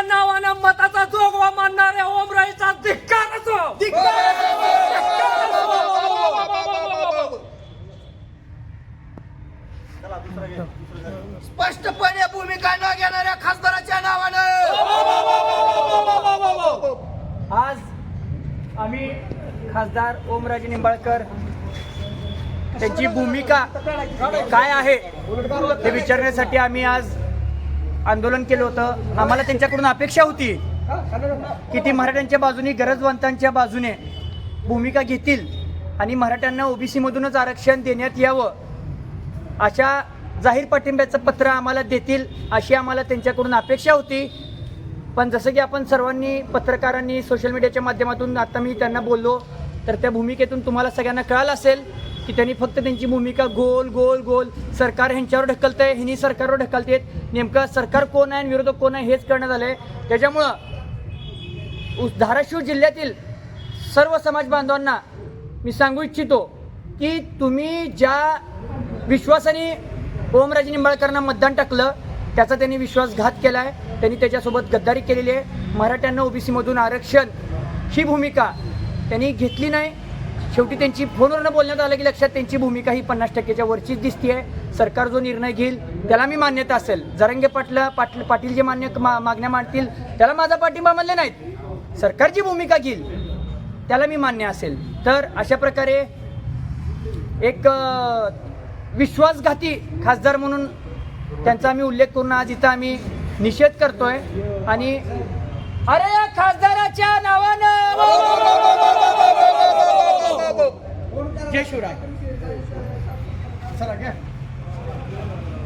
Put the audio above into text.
खासदाराच्या नावानं मताचा जोगवा मानणाऱ्या ओमराईचा धिक्कार असो. स्पष्टपणे भूमिका न घेणाऱ्या खासदाराच्या नावानं. आज आम्ही खासदार ओमराजे निंबाळकर त्यांची भूमिका काय आहे ते विचारण्यासाठी आम्ही आज आंदोलन केलं होतं. आम्हाला त्यांच्याकडून अपेक्षा होती की ती मराठ्यांच्या बाजूने गरजवंतांच्या बाजूने भूमिका घेतील आणि मराठ्यांना ओबीसीमधूनच आरक्षण देण्यात यावं. अशा जाहीर पाठिंब्याचं पत्र आम्हाला देतील अशी आम्हाला त्यांच्याकडून अपेक्षा होती. पण जसं की आपण सर्वांनी पत्रकारांनी सोशल मीडियाच्या माध्यमातून आता मी त्यांना बोललो तर त्या भूमिकेतून तुम्हाला सगळ्यांना कळालं असेल की त्यांनी फक्त त्यांची भूमिका गोल गोल गोल. सरकार ह्यांच्यावर ढकलतंय ह्यांनी सरकारवर ढकलतेत. नेमकं सरकार कोण आहे आणि विरोधक कोण आहे हेच करण्यात आलंय त्याच्यामुळं धाराशिव जिल्ह्यातील सर्व समाज बांधवांना मी सांगू इच्छितो की तुम्ही ज्या विश्वासाने ओमराजे निंबाळकरांना मतदान टाकलं त्याचा त्यांनी विश्वासघात केला आहे त्यांनी त्याच्यासोबत गद्दारी केलेली आहे. मराठ्यांना ओबीसीमधून आरक्षण ही भूमिका त्यांनी घेतली नाही. शेवटी त्यांची फोनवरनं बोलण्यात आलं की लक्षात त्यांची भूमिका ही पन्नास टक्क्याच्या वरचीच दिसते आहे सरकार जो निर्णय घेईल त्याला मी मान्यता असेल. जरंगे पाटला पाटील पाटील जे मान्य मा मागण्या मांडतील त्याला माझा पाठिंबा म्हणले नाहीत. सरकारची भूमिका घेईल त्याला मी मान्य असेल. तर अशा प्रकारे एक विश्वासघाती खासदार म्हणून त्यांचा आम्ही उल्लेख करून आज इथं आम्ही निषेध करतोय. आणि अरे या खासदाराच्या नावानं! ಜೈ ಶಿವರಾಯ್ ಸರ್ ಹಾಗೆ